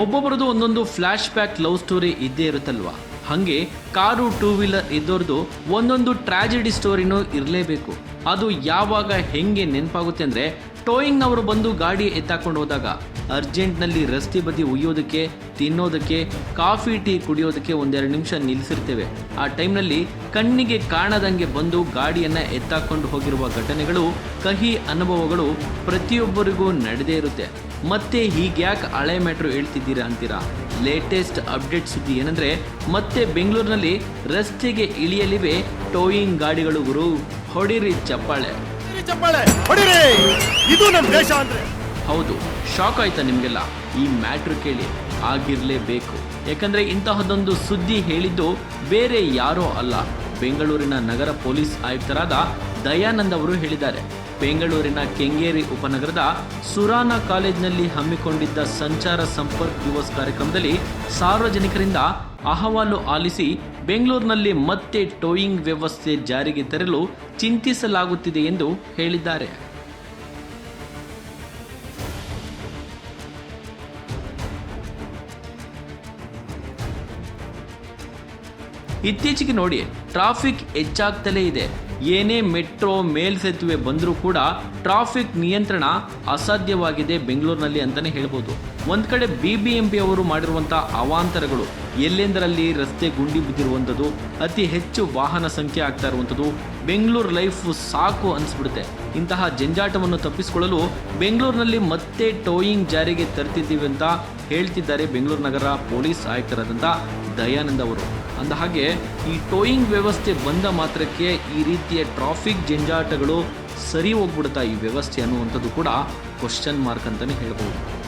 ಒಬ್ಬೊಬ್ಬರದು ಒಂದೊಂದು flash back love story ಇದ್ದೇ ಇರುತ್ತಲ್ವಾ? ಹಾಗೆ ಕಾರು ಟೂ ವೀಲರ್ ಇದ್ದೋರ್ದು ಒಂದೊಂದು ಟ್ರಾಜಿಡಿ ಸ್ಟೋರಿನೂ ಇರಲೇಬೇಕು. ಅದು ಯಾವಾಗ ಹೆಂಗೆ ನೆನಪಾಗುತ್ತೆ ಅಂದರೆ ಟೋಯಿಂಗ್ನವರು ಬಂದು ಗಾಡಿ ಎತ್ತಾಕೊಂಡು ಹೋದಾಗ ಅರ್ಜೆಂಟ್ನಲ್ಲಿ ರಸ್ತೆ ಬದಿ ಉಯ್ಯೋದಕ್ಕೆ, ತಿನ್ನೋದಕ್ಕೆ, ಕಾಫಿ, ಟೀ ಕುಡಿಯೋದಕ್ಕೆ ಒಂದೆರಡು ನಿಮಿಷ ನಿಲ್ಲಿಸಿರ್ತೇವೆ. ಆ ಟೈಮ್ನಲ್ಲಿ ಕಣ್ಣಿಗೆ ಕಾಣದಂಗೆ ಬಂದು ಗಾಡಿಯನ್ನು ಎತ್ತಾಕೊಂಡು ಹೋಗಿರುವ ಘಟನೆಗಳು, ಕಹಿ ಅನುಭವಗಳು ಪ್ರತಿಯೊಬ್ಬರಿಗೂ ನಡೆದೇ ಇರುತ್ತೆ. ಮತ್ತೆ ಹೀಗ್ಯಾಕೆ ಹಳೆ ಮೆಟ್ರೋ ಹೇಳ್ತಿದ್ದೀರಾ ಅಂತೀರಾ? ಲೇಟೆಸ್ಟ್ ಅಪ್ಡೇಟ್ ಸುದ್ದಿ ಏನಂದ್ರೆ, ಮತ್ತೆ ಬೆಂಗಳೂರಿನಲ್ಲಿ ರಸ್ತೆಗೆ ಇಳಿಯಲಿವೆ ಟೋಯಿಂಗ್ ಗಾಡಿಗಳು ಗುರು. ಹೊಡಿರಿ ಚಪ್ಪಾಳೆ. ಚಪ್ಪಾಳೆ. ಹೊಡಿರಿ. ಇದು ನಮ್ಮ ದೇಶ ಅಂದ್ರೆ. ಹೌದು ಶಾಕ್ ಆಯ್ತಾ ನಿಮಗೆಲ್ಲ? ಈ ಮ್ಯಾಟ್ರ್ ಕೇಳಿ ಆಗಿರಲೇಬೇಕು. ಯಾಕಂದ್ರೆ ಇಂತಹದೊಂದು ಸುದ್ದಿ ಹೇಳಿದ್ದು ಬೇರೆ ಯಾರೋ ಅಲ್ಲ. ಬೆಂಗಳೂರಿನ ನಗರ ಪೊಲೀಸ್ ಆಯುಕ್ತರಾದ ದಯಾನಂದ್ ಅವರು ಹೇಳಿದ್ದಾರೆ. ಬೆಂಗಳೂರಿನ ಕೆಂಗೇರಿ ಉಪನಗರದ ಸುರಾನ ಕಾಲೇಜ್ನಲ್ಲಿ ಹಮ್ಮಿಕೊಂಡಿದ್ದ ಸಂಚಾರ ಸಂಪರ್ಕ್ ದಿವಸ್ ಕಾರ್ಯಕ್ರಮದಲ್ಲಿ ಸಾರ್ವಜನಿಕರಿಂದ ಅಹವಾಲು ಆಲಿಸಿ ಬೆಂಗಳೂರಿನಲ್ಲಿ ಮತ್ತೆ ಟೋಯಿಂಗ್ ವ್ಯವಸ್ಥೆ ಜಾರಿಗೆ ತರಲು ಚಿಂತಿಸಲಾಗುತ್ತಿದೆ ಎಂದು ಹೇಳಿದ್ದಾರೆ. ಇತ್ತೀಚೆಗೆ ನೋಡಿ, ಟ್ರಾಫಿಕ್ ಹೆಚ್ಚಾಗ್ತಲೇ ಇದೆ. ಏನೇ ಮೆಟ್ರೋ ಮೇಲ್ಸೇತುವೆ ಬಂದರೂ ಕೂಡ ಟ್ರಾಫಿಕ್ ನಿಯಂತ್ರಣ ಅಸಾಧ್ಯವಾಗಿದೆ ಬೆಂಗಳೂರಿನಲ್ಲಿ ಅಂತಲೇ ಹೇಳ್ಬೋದು. ಒಂದು ಕಡೆ ಬಿ ಬಿ ಎಂ ಪಿ ಅವರು ಮಾಡಿರುವಂಥ ಅವಾಂತರಗಳು ಎಲ್ಲೆಂದರಲ್ಲಿ ರಸ್ತೆ ಗುಂಡಿ ಬಿದ್ದಿರುವಂಥದ್ದು, ಅತಿ ಹೆಚ್ಚು ವಾಹನ ಸಂಖ್ಯೆ ಆಗ್ತಾ ಇರುವಂಥದ್ದು, ಬೆಂಗಳೂರು ಲೈಫ್ ಸಾಕು ಅನಿಸ್ಬಿಡುತ್ತೆ. ಇಂತಹ ಜಂಜಾಟವನ್ನು ತಪ್ಪಿಸಿಕೊಳ್ಳಲು ಬೆಂಗಳೂರಿನಲ್ಲಿ ಮತ್ತೆ ಟೋಯಿಂಗ್ ಜಾರಿಗೆ ತರ್ತಿದ್ದೀವಿ ಅಂತ ಹೇಳ್ತಿದ್ದಾರೆ ಬೆಂಗಳೂರು ನಗರ ಪೊಲೀಸ್ ಆಯುಕ್ತರಾದಂಥ ದಯಾನಂದ ಅವರು. ಅಂದ ಹಾಗೆ, ಈ ಟೋಯಿಂಗ್ ವ್ಯವಸ್ಥೆ ಬಂದ ಮಾತ್ರಕ್ಕೆ ಈ ರೀತಿಯ ಟ್ರಾಫಿಕ್ ಜಂಜಾಟಗಳು ಸರಿ ಹೋಗ್ಬಿಡುತ್ತಾ ಈ ವ್ಯವಸ್ಥೆ ಅನ್ನುವಂಥದ್ದು ಕೂಡ ಕ್ವಶನ್ ಮಾರ್ಕ್ ಅಂತಲೇ ಹೇಳ್ಬೋದು.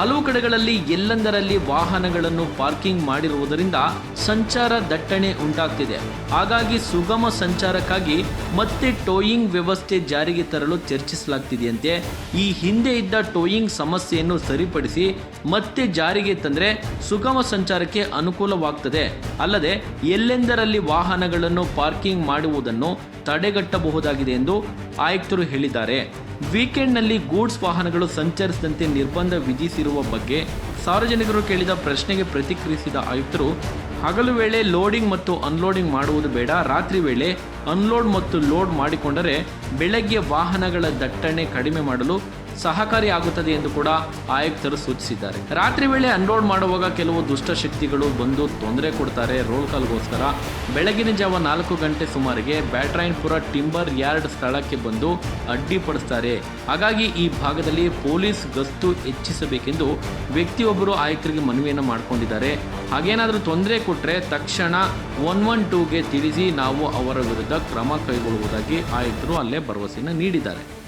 ಹಲವು ಕಡೆಗಳಲ್ಲಿ ಎಲ್ಲೆಂದರಲ್ಲಿ ವಾಹನಗಳನ್ನು ಪಾರ್ಕಿಂಗ್ ಮಾಡಿರುವುದರಿಂದ ಸಂಚಾರ ದಟ್ಟಣೆ ಉಂಟಾಗ್ತಿದೆ. ಹಾಗಾಗಿ ಸುಗಮ ಸಂಚಾರಕ್ಕಾಗಿ ಮತ್ತೆ ಟೋಯಿಂಗ್ ವ್ಯವಸ್ಥೆ ಜಾರಿಗೆ ತರಲು ಚರ್ಚಿಸಲಾಗ್ತಿದೆಯಂತೆ. ಈ ಹಿಂದೆ ಇದ್ದ ಟೋಯಿಂಗ್ ಸಮಸ್ಯೆಯನ್ನು ಸರಿಪಡಿಸಿ ಮತ್ತೆ ಜಾರಿಗೆ ತಂದರೆ ಸುಗಮ ಸಂಚಾರಕ್ಕೆ ಅನುಕೂಲವಾಗ್ತದೆ. ಅಲ್ಲದೆ ಎಲ್ಲೆಂದರಲ್ಲಿ ವಾಹನಗಳನ್ನು ಪಾರ್ಕಿಂಗ್ ಮಾಡುವುದನ್ನು ತಡೆಗಟ್ಟಬಹುದಾಗಿದೆ ಎಂದು ಆಯುಕ್ತರು ಹೇಳಿದ್ದಾರೆ. ವೀಕೆಂಡ್ನಲ್ಲಿ ಗೂಡ್ಸ್ ವಾಹನಗಳು ಸಂಚರಿಸದಂತೆ ನಿರ್ಬಂಧ ವಿಧಿಸಿರುವ ಬಗ್ಗೆ ಸಾರ್ವಜನಿಕರು ಕೇಳಿದ ಪ್ರಶ್ನೆಗೆ ಪ್ರತಿಕ್ರಿಯಿಸಿದ ಆಯುಕ್ತರು, ಹಗಲು ವೇಳೆ ಲೋಡಿಂಗ್ ಮತ್ತು ಅನ್ಲೋಡಿಂಗ್ ಮಾಡುವುದು ಬೇಡ, ರಾತ್ರಿ ವೇಳೆ ಅನ್ಲೋಡ್ ಮತ್ತು ಲೋಡ್ ಮಾಡಿಕೊಂಡರೆ ಬೆಳಗ್ಗೆ ವಾಹನಗಳ ದಟ್ಟಣೆ ಕಡಿಮೆ ಮಾಡಲು ಸಹಕಾರಿಯಾಗುತ್ತದೆ ಎಂದು ಕೂಡ ಆಯುಕ್ತರು ಸೂಚಿಸಿದ್ದಾರೆ. ರಾತ್ರಿ ವೇಳೆ ಅನ್ಲೋಡ್ ಮಾಡುವಾಗ ಕೆಲವು ದುಷ್ಟಶಕ್ತಿಗಳು ಬಂದು ತೊಂದರೆ ಕೊಡ್ತಾರೆ. ರೋಲ್ ಕಾಲ್ಗೋಸ್ಕರ ಬೆಳಗಿನ ಜಾವ ನಾಲ್ಕು ಗಂಟೆ ಸುಮಾರಿಗೆ ಬ್ಯಾಟ್ರಾಯನ್ಪುರ ಟಿಂಬರ್ ಯಾರ್ಡ್ ಸ್ಥಳಕ್ಕೆ ಬಂದು ಅಡ್ಡಿಪಡಿಸ್ತಾರೆ ಹಾಗಾಗಿ ಈ ಭಾಗದಲ್ಲಿ ಪೊಲೀಸ್ ಗಸ್ತು ಹೆಚ್ಚಿಸಬೇಕೆಂದು ವ್ಯಕ್ತಿಯೊಬ್ಬರು ಆಯುಕ್ತರಿಗೆ ಮನವಿಯನ್ನು ಮಾಡಿಕೊಂಡಿದ್ದಾರೆ. ಹಾಗೇನಾದರೂ ತೊಂದರೆ ಕೊಟ್ಟರೆ ತಕ್ಷಣ ಒನ್ ಒನ್ ಟೂಗೆ ತಿಳಿಸಿ ನಾವು ಅವರ ವಿರುದ್ಧ ಕ್ರಮ ಕೈಗೊಳ್ಳುವುದಾಗಿ ಆಯುಕ್ತರು ಅಲ್ಲೇ ಭರವಸೆಯನ್ನು ನೀಡಿದ್ದಾರೆ.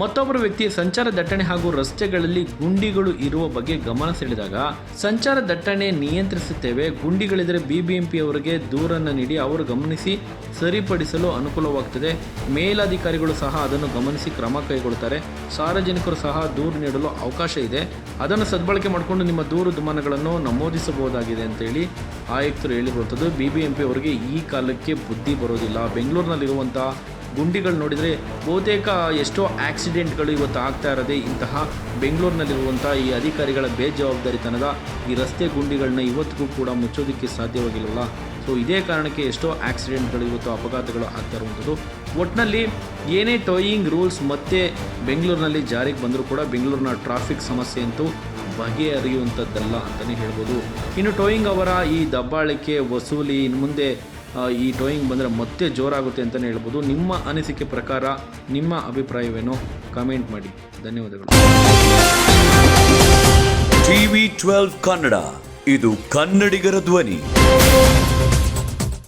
ಮತ್ತೊಬ್ಬರು ವ್ಯಕ್ತಿ ಸಂಚಾರ ದಟ್ಟಣೆ ಹಾಗೂ ರಸ್ತೆಗಳಲ್ಲಿ ಗುಂಡಿಗಳು ಇರುವ ಬಗ್ಗೆ ಗಮನ ಸೆಳೆದಾಗ ಸಂಚಾರ ದಟ್ಟಣೆ ನಿಯಂತ್ರಿಸುತ್ತೇವೆ. ಗುಂಡಿಗಳಿದ್ದರೆ ಬಿಬಿಎಂಪಿ ಅವರಿಗೆ ದೂರನ್ನು ನೀಡಿ ಅವರು ಗಮನಿಸಿ ಸರಿಪಡಿಸಲು ಅನುಕೂಲವಾಗುತ್ತದೆ ಮೇಲಾಧಿಕಾರಿಗಳು ಸಹ ಅದನ್ನು ಗಮನಿಸಿ ಕ್ರಮ ಕೈಗೊಳ್ಳುತ್ತಾರೆ. ಸಾರ್ವಜನಿಕರು ಸಹ ದೂರು ನೀಡಲು ಅವಕಾಶ ಇದೆ. ಅದನ್ನು ಸದ್ಬಳಕೆ ಮಾಡಿಕೊಂಡು ನಿಮ್ಮ ದೂರು ದುಮಾನಗಳನ್ನು ನಮೂದಿಸಬಹುದಾಗಿದೆ ಅಂತೇಳಿ ಆಯುಕ್ತರು ಹೇಳಿರುವಂಥದ್ದು. ಬಿ ಬಿ ಎಂ ಪಿ ಅವರಿಗೆ ಈ ಕಾಲಕ್ಕೆ ಬುದ್ಧಿ ಬರೋದಿಲ್ಲ. ಬೆಂಗಳೂರಿನಲ್ಲಿರುವಂಥ ಗುಂಡಿಗಳು ನೋಡಿದರೆ ಬಹುತೇಕ ಎಷ್ಟೋ ಆಕ್ಸಿಡೆಂಟ್ಗಳು ಇವತ್ತು ಆಗ್ತಾ ಇರೋದೇ ಇಂತಹ ಬೆಂಗಳೂರಿನಲ್ಲಿರುವಂಥ ಈ ಅಧಿಕಾರಿಗಳ ಬೇಜವಾಬ್ದಾರಿತನದ ಈ ರಸ್ತೆ ಗುಂಡಿಗಳನ್ನ ಇವತ್ತಿಗೂ ಕೂಡ ಮುಚ್ಚೋದಕ್ಕೆ ಸಾಧ್ಯವಾಗಿಲ್ಲ ಸೊ, ಇದೇ ಕಾರಣಕ್ಕೆ ಎಷ್ಟೋ ಆಕ್ಸಿಡೆಂಟ್ಗಳು ಇವತ್ತು ಅಪಘಾತಗಳು ಆಗ್ತಾ ಇರುವಂಥದ್ದು. ಒಟ್ಟಿನಲ್ಲಿ ಏನೇ ಟೋಯಿಂಗ್ ರೂಲ್ಸ್ ಮತ್ತೆ ಬೆಂಗಳೂರಿನಲ್ಲಿ ಜಾರಿಗೆ ಬಂದರೂ ಕೂಡ ಬೆಂಗಳೂರಿನ ಟ್ರಾಫಿಕ್ ಸಮಸ್ಯೆ ಅಂತೂ ಬಗೆಹರಿಯುವಂಥದ್ದಲ್ಲ ಅಂತಲೇ ಹೇಳ್ಬೋದು. ಇನ್ನು ಟೋಯಿಂಗ್ ಅವರ ಈ ದಬ್ಬಾಳಿಕೆ, ವಸೂಲಿ, ಇನ್ನು ಮುಂದೆ ಈ ಡ್ರಾಯಿಂಗ್ ಬಂದರೆ ಮತ್ತೆ ಜೋರಾಗುತ್ತೆ ಅಂತಲೇ ಹೇಳ್ಬೋದು. ನಿಮ್ಮ ಅನಿಸಿಕೆ ಪ್ರಕಾರ ನಿಮ್ಮ ಅಭಿಪ್ರಾಯವೇನು? ಕಮೆಂಟ್ ಮಾಡಿ. ಧನ್ಯವಾದಗಳು. TV twelve Kannada. ಇದು ಕನ್ನಡಿಗರ ಧ್ವನಿ.